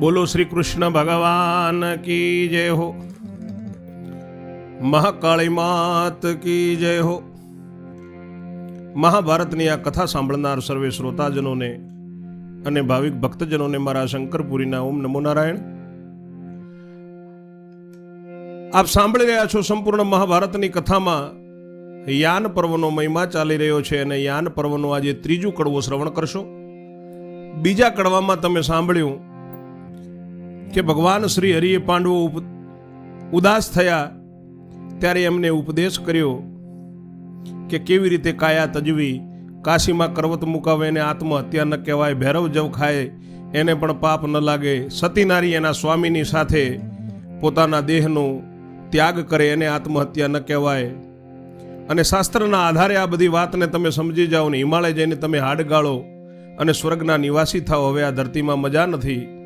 બોલો શ્રી કૃષ્ણ ભગવાન કી જય હો. મહાકાળી માત કી જય હો. મહાભારતની આ કથા સાંભળનાર સર્વે શ્રોતાજનોને અને ભાવિક ભક્તજનોને મારા શંકરપુરીના ઓમ નમો નારાયણ. આપ સાંભળી રહ્યા છો સંપૂર્ણ મહાભારતની કથામાં યાન પર્વનો મહિમા ચાલી રહ્યો છે અને યાન પર્વનું આજે ત્રીજું કડવો શ્રવણ કરશો. બીજા કડવામાં તમે સાંભળ્યું કે ભગવાન શ્રી હરિએ પાંડવો ઉદાસ થયા ત્યારે એમને ઉપદેશ કર્યો કે કેવી રીતે કાયા તજવી, કાશીમાં કરવત મુકાવે એને આત્મહત્યા ન કહેવાય, ભૈરવ જવ ખાય, એને પણ પાપ ન લાગે. સતી નારી એના સ્વામીની સાથે પોતાના દેહનો ત્યાગ કરે એને આત્મહત્યા ન કહેવાય. અને શાસ્ત્રના આધારે આ બધી વાતને તમે સમજી જાઓ ને, હિમાલય જઈને તમે હાડ ગાળો અને સ્વર્ગના નિવાસી થાઓ, હવે આ ધરતીમાં મજા નથી.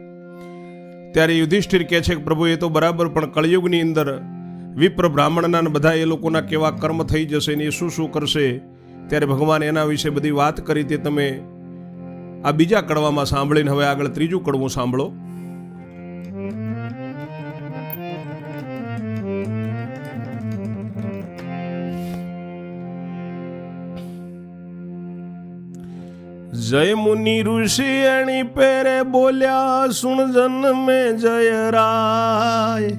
ત્યારે યુધિષ્ઠિર કહે છે કે પ્રભુ, એ તો બરાબર, પણ કળિયુગની અંદર વિપ્ર બ્રાહ્મણના બધા એ લોકોના કેવા કર્મ થઈ જશે ને એ શું શું કરશે, ત્યારે ભગવાન એના વિશે બધી વાત કરી તે તમે આ બીજા કડવામાં સાંભળીને હવે આગળ ત્રીજું કડવું સાંભળો. જય મુનિ ઋષિ એણી પેરે બોલ્યા, સુણ મે જય રાય.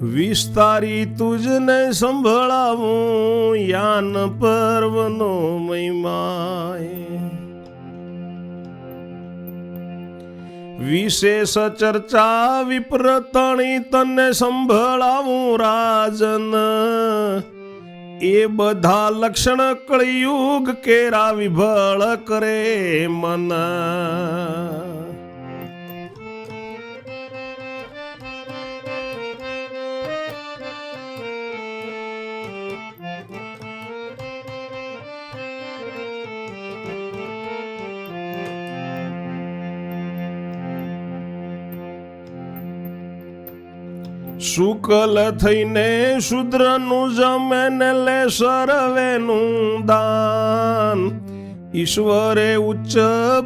વિસ્તારી તુજને સંભળાવું, યાન પર્વનો મહિમાય. વિશેષ ચર્ચા વિપ્રતણી તને સંભળાવું, રાજન. એ બધા લક્ષણ કળિયુગ કેરા વિભળ કરે મન. શુકલ થઈને શુદ્રનું જમે ને લે સરવેનું દાન. ઈશ્વરે ઉચ્ચ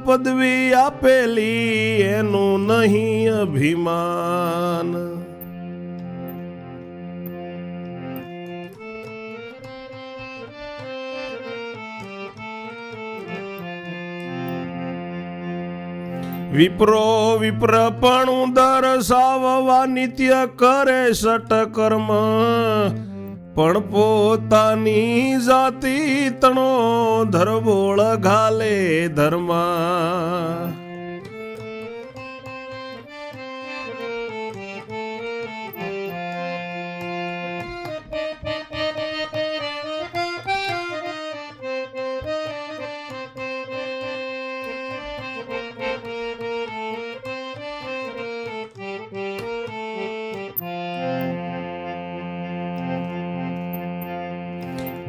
પદવી આપેલી, એનું નહીં અભિમાન. વિપ્રો વિપ્રપણું દર્શાવવા નિત્ય કરે સટકર્મ પણ પોતાની જાતિ તણો ધરબોળ ઘાલે ધર્મા.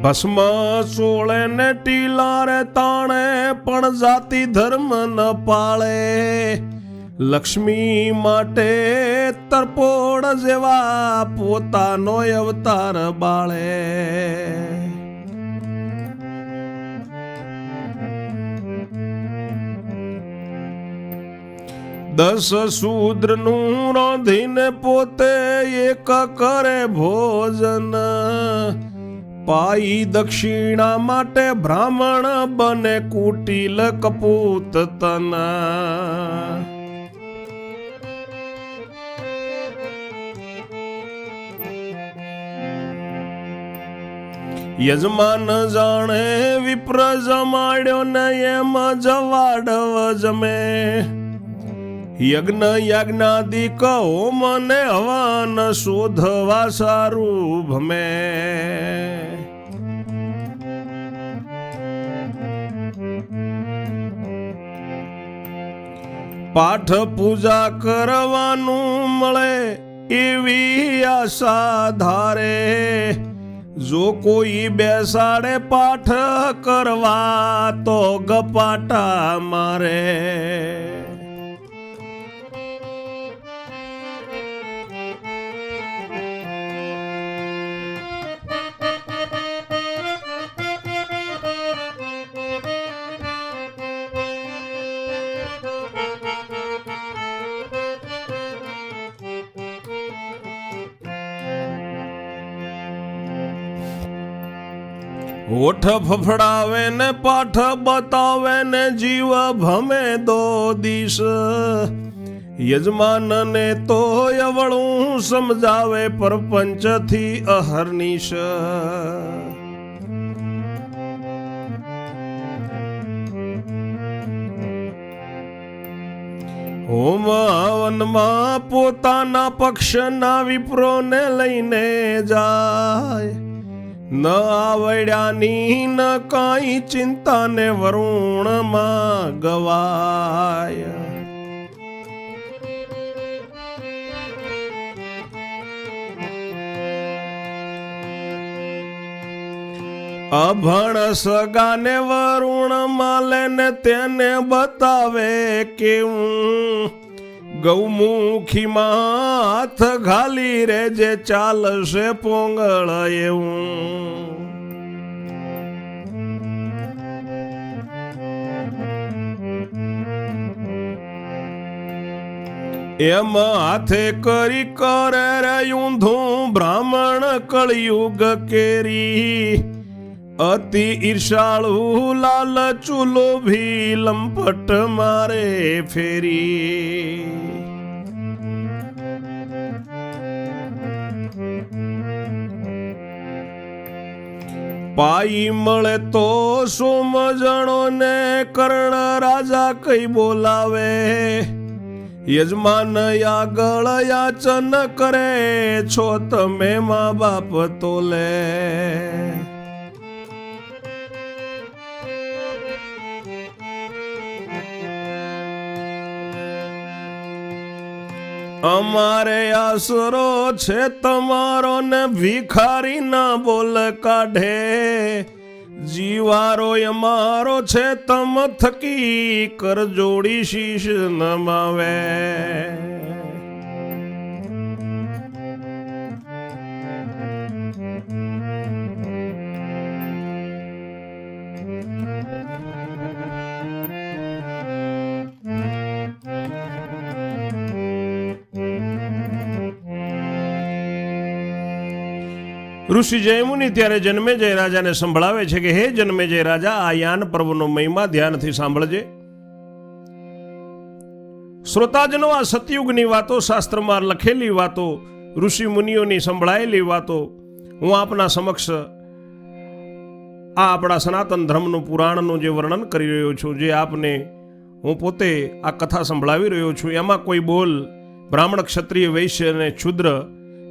ભસ્મ સોળે ને ટીલારે તાણે પણ જાતિ ધર્મ ન પાળે. લક્ષ્મી માટે તરપોળ જેવા પોતાનો અવતાર બાળે. દસ શૂદ્રનું રોધીને પોતે એક કરે ભોજન. પાઈ દક્ષિણા માટે બ્રાહ્મણ બને કુટિલ કપૂત તના. યજમાન જાણે વિપ્ર જમાડ્યો ને એમ જવાડવ જમે. યજ્ઞ યાજ્ઞાદિ કહો મને હવન શોધવા સારું ભમે પાઠ પૂજા કરવાનું મળે એવી આશા ધારે. જો કોઈ બેસાડે પાઠ કરવા તો ગપાટા મારે. ઓઠ ફફડાવે ને પાઠ બતાવે ને જીવ ભમે દો દિશ. યજમાનને તો યવળું સમજાવે, પરપંચથી અહર્નિશ. હોમ હવનમાં પોતાના પક્ષના વિપ્રોને લઈને જાય. ન આવડ્યાની ન કાંઈ ચિંતાને વરુણમાં ગવાય. અભણ સગાને વરુણ માલે ને તેને બતાવે કેવું? ગૌમુખીમાં હાથ ઘાલી રે જે ચાલશે પોંગળ એવું. એમ હાથે કરી કરે રે ઊંધું બ્રાહ્મણ કળિયુગ કેરી. અતિ ઈર્ષાળુ લાલ ચૂલો ભી લંપટ મારે ફેરી. પાઈ મળે તો સોમજણો ને કર્ણ રાજા કઈ બોલાવે. યજમાન આગળ યાચન કરે છો તમે મા બાપ તો લે અમારે આસરો છે તમારો ને ભિખારી ના બોલ કાઢે. જીવારો અમારો છે, તમ થકી કર જોડી શીશ નમાવે. ઋષિ જયમુનિ ત્યારે જન્મે જય રાજાને સંભળાવે છે કે, હે જન્મે જય રાજા આ યાન પર્વનો મહિમા ધ્યાનથી સાંભળજે. શ્રોતાજનો આ સતયુગની વાતો, શાસ્ત્રમાં લખેલી વાતો, ઋષિ મુનિઓની સંભળાયેલી વાતો, હું આપના સમક્ષ આ આપણા સનાતન ધર્મનું પુરાણનું જે વર્ણન કરી રહ્યો છું, જે આપને હું પોતે આ કથા સંભળાવી રહ્યો છું, એમાં કોઈ બોલ બ્રાહ્મણ ક્ષત્રિય વૈશ્ય અને ક્ષુદ્ર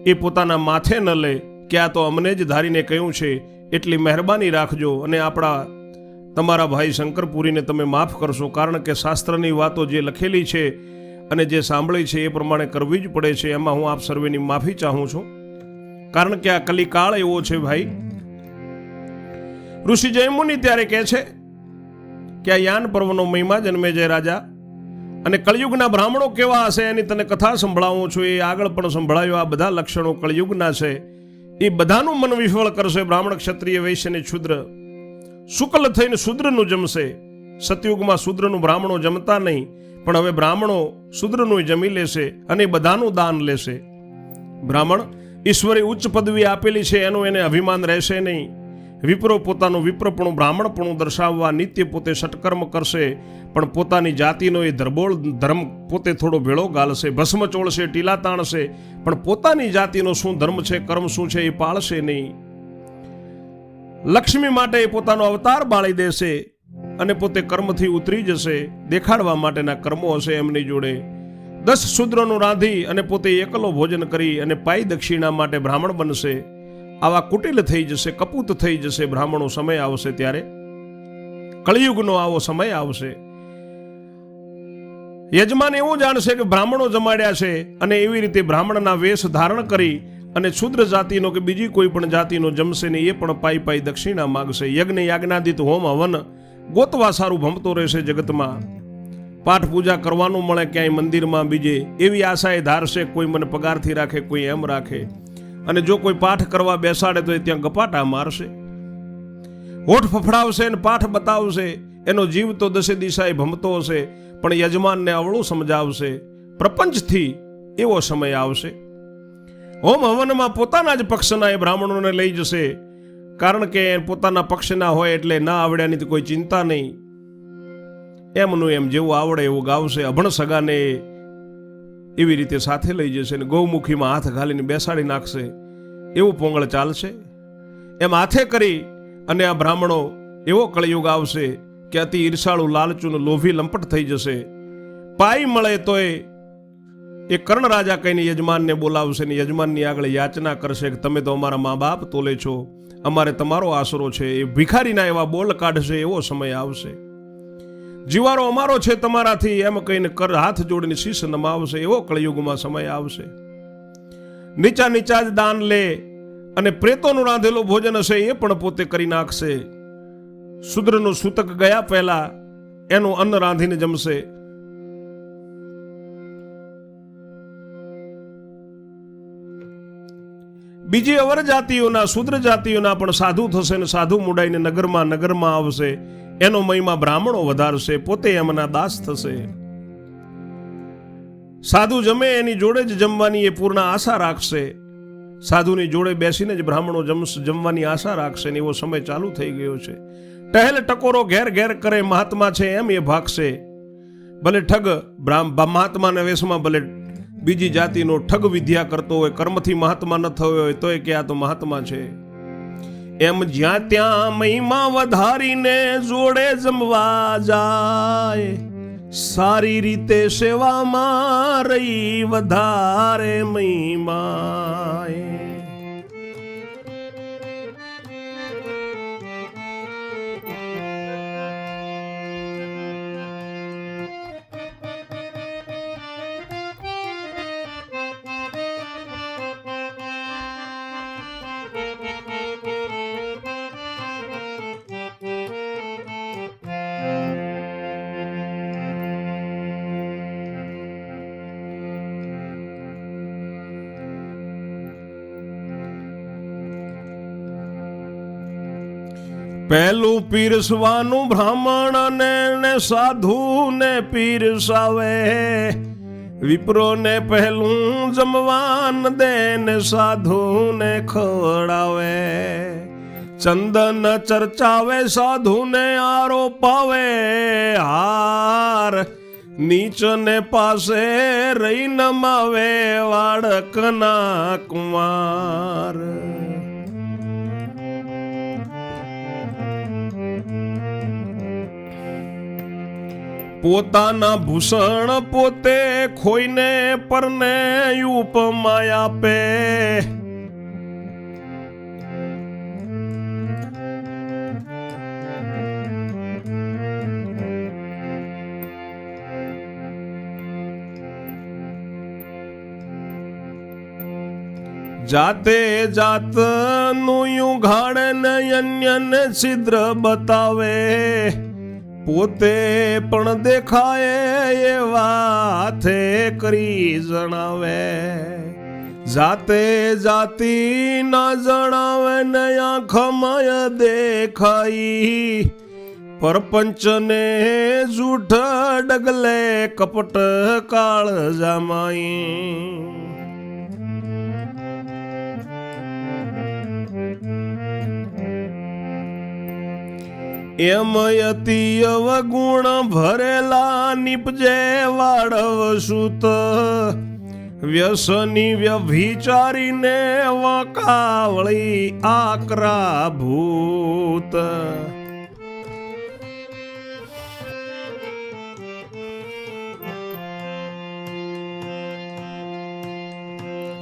એ પોતાના માથે ન લે કે આ તો અમને જ ધારીને કહ્યું છે, એટલી મહેરબાની રાખજો અને આપણા, તમારા ભાઈ શંકરપુરીને તમે માફ કરશો, કારણ કે શાસ્ત્રની વાતો જે લખેલી છે અને જે સાંભળી છે એ પ્રમાણે કરવી જ પડે છે, એમાં હું આપ સર્વેની માફી ચાહું છું. કારણ કે આ કલિકાળ એવો છે ભાઈ. ઋષિ જયમુનિ ત્યારે કહે છે કે આ યાન પર્વનો મહિમા જન્મે જય રાજા. અને કળિયુગના બ્રાહ્મણો કેવા હશે એની તને કથા સંભળાવું છું, એ આગળ પણ સંભળાયો આ બધા લક્ષણો કળિયુગના છે. એ બધાનું મન વિફળ કરશે. બ્રાહ્મણ ક્ષત્રિય વૈશ્ય અને શુદ્ર. શુક્લ થઈને શુદ્રનું જમશે. સતયુગમાં શુદ્રનું બ્રાહ્મણો જમતા નહીં, પણ હવે બ્રાહ્મણો શુદ્રનું જમી લેશે અને બધાનું દાન લેશે. બ્રાહ્મણ, ઈશ્વરે ઉચ્ચ પદવી આપેલી છે, એનું એને અભિમાન રહેશે નહીં. વિપ્રો પોતાનું વિપ્રપણું, બ્રાહ્મણપણું દર્શાવવા નિત્ય પોતે સટકર્મ કરશે, પણ પોતાની જાતિનો એ ધરબોળ ધર્મ પોતે થોડો ભેળો ગાલશે, ભસ્મ ચોળશે, ટીલા તાણશે, પણ પોતાની જાતિનો શું ધર્મ છે, કર્મ શું છે એ પાળશે નહીં. લક્ષ્મી માટે એ પોતાનો અવતાર બાળી દેશે અને પોતે કર્મથી ઉતરી જશે, દેખાડવા માટેના કર્મો હશે એમની જોડે. દસ શૂદ્રનું રાંધી અને પોતે એકલો ભોજન કરી અને પાઈ દક્ષિણા માટે બ્રાહ્મણ બનશે. આવા કુટિલ થઈ જશે, કપૂત થઈ જશે, બ્રાહ્મણો સમય આવશે ત્યારે. કળિયુગનો આવો સમય આવશે. યજમાન એવું જાણશે કે બ્રાહ્મણો જમાડ્યા છે અને એવી રીતે બ્રાહ્મણના વેશ ધારણ કરી અને શુદ્ર જાતિનો કે બીજી કોઈ પણ જાતિનો જમશે ને એ પણ પાઈ પાઈ દક્ષિણા માગશે. યજ્ઞ યાજ્ઞાદિત હોમ હવન ગોતવા સારું ભમતો રહેશે જગતમાં. પાઠ પૂજા કરવાનું મળે ક્યાંય મંદિરમાં બીજે. એવી આશાએ ધારશે, કોઈ મને પગારથી રાખે, કોઈ એમ રાખે. અને જો કોઈ પાઠ કરવા બેસાડે તો એ ત્યાં ગપાટા મારશે. હોઠ ફફડાવશે અને પાઠ બતાવશે. એનો જીવ તો દસે દિશાએ ભમતો હશે, પણ યજમાનને અવળું સમજાવશે. પ્રપંચથી એવો સમય આવશે. હોમ હવનમાં પોતાના જ પક્ષના એ બ્રાહ્મણોને લઈ જશે. કારણ કે પોતાના પક્ષના હોય એટલે ના આવડ્યાની તો કોઈ ચિંતા નહીં. એમનું એમ જેવું આવડે એવું ગાવશે અભણ સગાને એવી રીતે સાથે લઈ જશે ને ગૌમુખીમાં હાથ ઘાલીને બેસાડી નાખશે. એવું પોંગળ ચાલશે? એમ હાથે કરી અને આ બ્રાહ્મણો એવો કળયુગ આવશે કે અતિ ઈર્ષાળુ લાલચું લોભી, લંપટ થઈ જશે. પાઈ મળે તોય એ કર્ણ રાજા કહીને યજમાનને બોલાવશે ને યજમાનની આગળ યાચના કરશે કે તમે તો અમારા મા બાપ તોલે છો. અમારે તમારો આશરો છે. એ ભિખારીના એવા બોલ કાઢશે, એવો સમય આવશે. જીવારો અમારો છે તમારાથી, એમ કહીને કર હાથ જોડીને શીશ નમાવશે, એવો કળયુગમાં સમય આવશે. નીચા નીચા જ દાન લે અને પ્રેતોનું રાંધેલું ભોજન હશે, એ પણ પોતે કરી નાખશે. શુદ્રનું સૂતક ગયા પહેલા એનું અન્ન રાંધીને જમશે. બીજી અવર જાતિઓના શુદ્ર જાતિઓના પણ સાધુ થશે ને સાધુ મુડાઈને નગરમાં નગરમાં આવશે. એનો મહિમા બ્રાહ્મણો વધારશે, પોતે એમના દાસ થશે. સાધુ જમે, એની જોડે જ જમવાની એ પૂર્ણ આશા રાખશે. સાધુની જોડે બેસીને જ બ્રાહ્મણો જમશ જમવાની આશા રાખશે ને એવો સમય ચાલુ થઈ ગયો છે. ટહેલ ટકોરો ઘેર ઘેર કરે, મહાત્મા છે એમ એ ભાગશે. ભલે ઠગ મહાત્માના વેશમાં ભલે બીજી જાતિનો ઠગ વિદ્યા કરતો હોય, કર્મથી મહાત્મા ન થયો હોય, તોય કે આ તો મહાત્મા છે. એમ જ્યાં ત્યાં મહિમા વધારીને જોડે જમવા જાય. સારી રીતે સેવામાં રહી વધારે મહિમાય પહેલું પીરસવાનું બ્રાહ્મણ ને સાધુને પીરસાવે. વિપ્રો ને પહેલું જમવાન દે ને સાધુ ને ખવડાવે. ચંદન ચર્ચાવે સાધુ ને આરોપાવે. હાર નીચ ને પાસે રહી નમાવે વાળકના કુમાર પોતાના ભૂષણ પોતે ખોઈને પરને ઉપમાય આપે. જાતે જાતનું યુ ઘાડે ને અન્યને છિદ્ર બતાવે. પોતે પણ દેખાય એવા હાથે કરી જણાવે. જાતે જાતિ ના જણાવે ને આંખમય દેખાઈ. પરપંચને જૂઠ ડગલે કપટ કાળ જામાઈ એમ અતિ અવગુણ ભરેલા નિપજે વાળવ સુત. વ્યસની વ્યભિચારીને વકાવળી આકરા ભૂત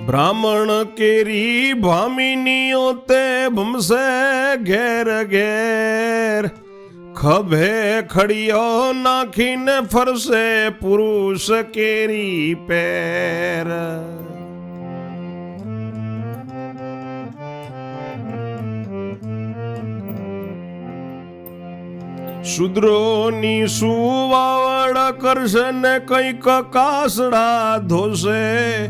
બ્રાહ્મણ કેરી ભામિનીઓ તે ભમસે ઘેર ઘેર. ખભે ખડિયો નાખીને ફરશે પુરુષ કેરી પેર. શુદ્રોની સુવાવડ કરશે ને કંઈક કાસડા ધોશે.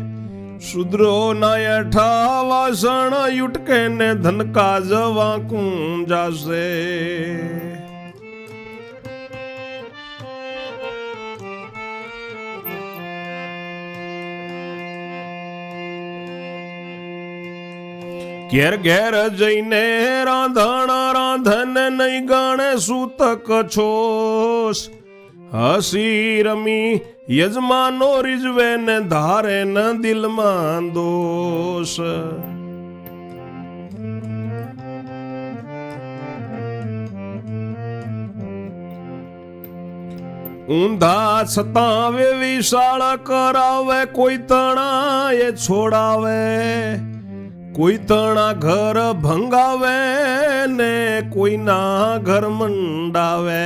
શુદ્રો ના અઠા વાસણ યુટકે ને ધનકા જવા કુંજાશે ઘેર ઘેર જઈને રાંધણા રાંધન નહીં ગણે સૂતક છોસ. હસી રમી યજમાનો રીઝવે ને ધારે ન દિલમાં દોષ. ઊંધા સતાવે વિશાળ કરાવે, કોઈ તણા એ છોડાવે. કોઈ તણા ઘર ભંગાવે ને કોઈના ઘર મંડાવે.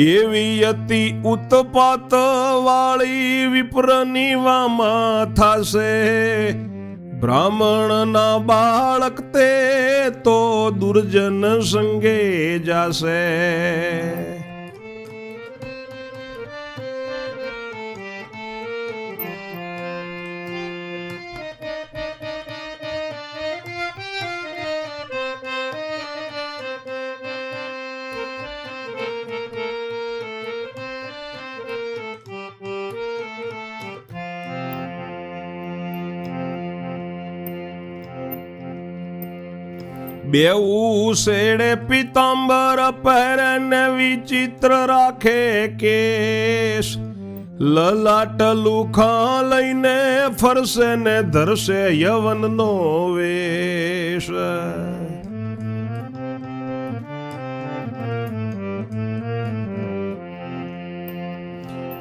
એવી અતિ ઉત્પાત વાળી વિપ્રની વામાં થાશે. બ્રાહ્મણના બાળક તે તો દુર્જન સંગે જાશે. બેઉ શેડે પિતાંબર પહેરને વિચિત્ર રાખે કેશ. લલાટ લુખા લઈને ફરશે ને ધરશે યવનનો વેશ.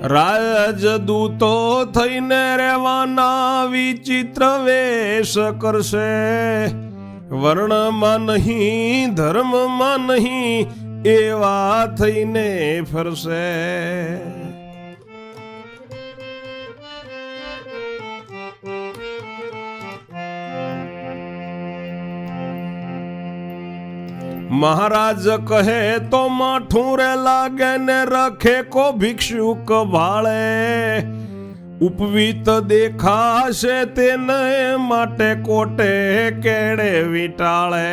રાજદૂતો થઈને રહેવાના વિચિત્ર વેશ કરશે. વર્ણમાં નહીં, ધર્મમાં નહીં, એવા થઈને ફરશે. મહારાજ કહે તો માઠું રે લાગે ને રખે કો ભિક્ષુક ભાળે ઉપવીત દેખાશે તેને માટે કોટે કેડે વિટાળે.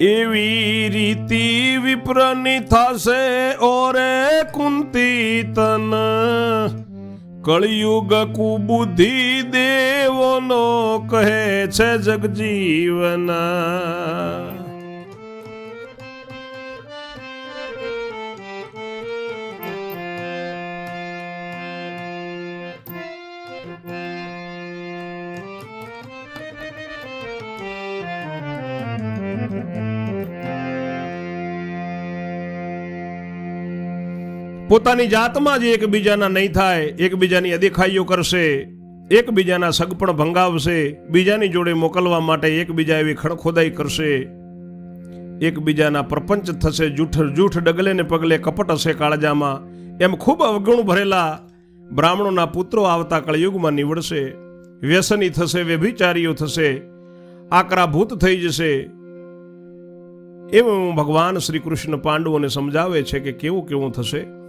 એવી રીતિ વિપ્રની થશે ઓરે કુંતી તન કળિયુગ કુબુદ્ધિ દેવોનો કહે છે જગજીવના. પોતાની જાતમાં જ એકબીજાના નહીં થાય, એકબીજાની અદેખાઈઓ કરશે, એકબીજાના સગપણ ભંગાવશે, બીજાની જોડે મોકલવા માટે એકબીજા એવી ખણખોદાઈ કરશે. એકબીજાના પ્રપંચ થશે જૂઠ જૂઠ ડગલે ને પગલે કપટ હશે કાળજામાં. એમ ખૂબ અવગુણ ભરેલા બ્રાહ્મણોના પુત્રો આવતા કળયુગમાં નીવડશે. વ્યસની થશે, વ્યભિચારીઓ થશે, આકરાભૂત થઈ જશે. એવું ભગવાન શ્રી કૃષ્ણ પાંડવોને સમજાવે છે કે કેવું કેવું થશે?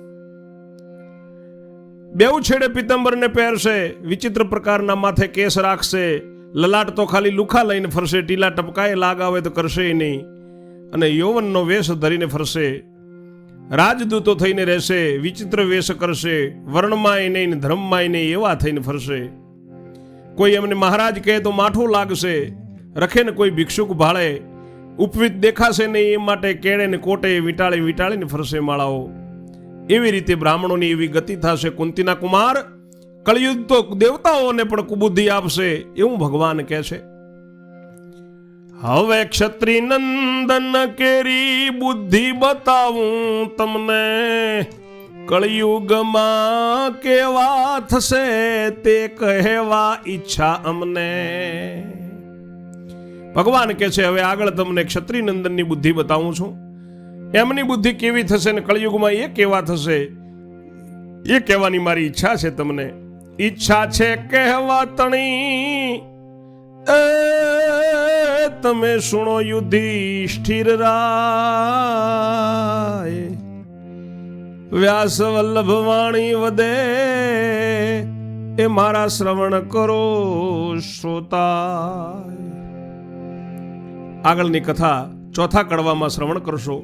બેઉ છેડે પિત્તંબરને પહેરશે, વિચિત્ર પ્રકારના માથે કેસ રાખશે, લલાટ તો ખાલી લુખા લઈને ફરશે ટીલા ટપકાએ લાગ આવે તો કરશે નહીં. અને યૌવનનો વેશ ધરીને ફરશે. રાજદૂતો થઈને રહેશે, વિચિત્ર વેશ કરશે, વર્ણમાંય નહીં ધર્મમાંય નહીં એવા થઈને ફરશે. કોઈ એમને મહારાજ કહે તો માઠું લાગશે, રખે ને કોઈ ભિક્ષુક ભાળે. ઉપવિત દેખાશે નહીં એ માટે કેળે ને કોટે વીંટાળી વીંટાળીને ફરશે માળાઓ. એવી રીતે બ્રાહ્મણોની એવી ગતિ થશે, કુંતીના કુમાર કળિયુગ તો દેવતાઓને પણ કુબુદ્ધિ આપશે એવું ભગવાન કહે છે. હવે ક્ષત્રિ નંદન કેરી બુદ્ધિ બતાવું તમને, કળિયુગમાં કેવા થશે તે કહેવા ઈચ્છા અમને. ભગવાન કે છે, હવે આગળ તમને ક્ષત્રિનંદનની બુદ્ધિ બતાવું છું. એમની બુદ્ધિ કેવી થશે ને કળિયુગમાં એ કેવા થશે? એ કહેવાની મારી ઈચ્છા છે તમને. ઈચ્છા છે કહેવા તણી તમે સુણો યુધિષ્ઠિર રાય. વ્યાસ વલ્લભ વાણી વધે એ મારા શ્રવણ કરો શ્રોતા આગળની કથા ચોથા કડવામાં શ્રવણ કરશો.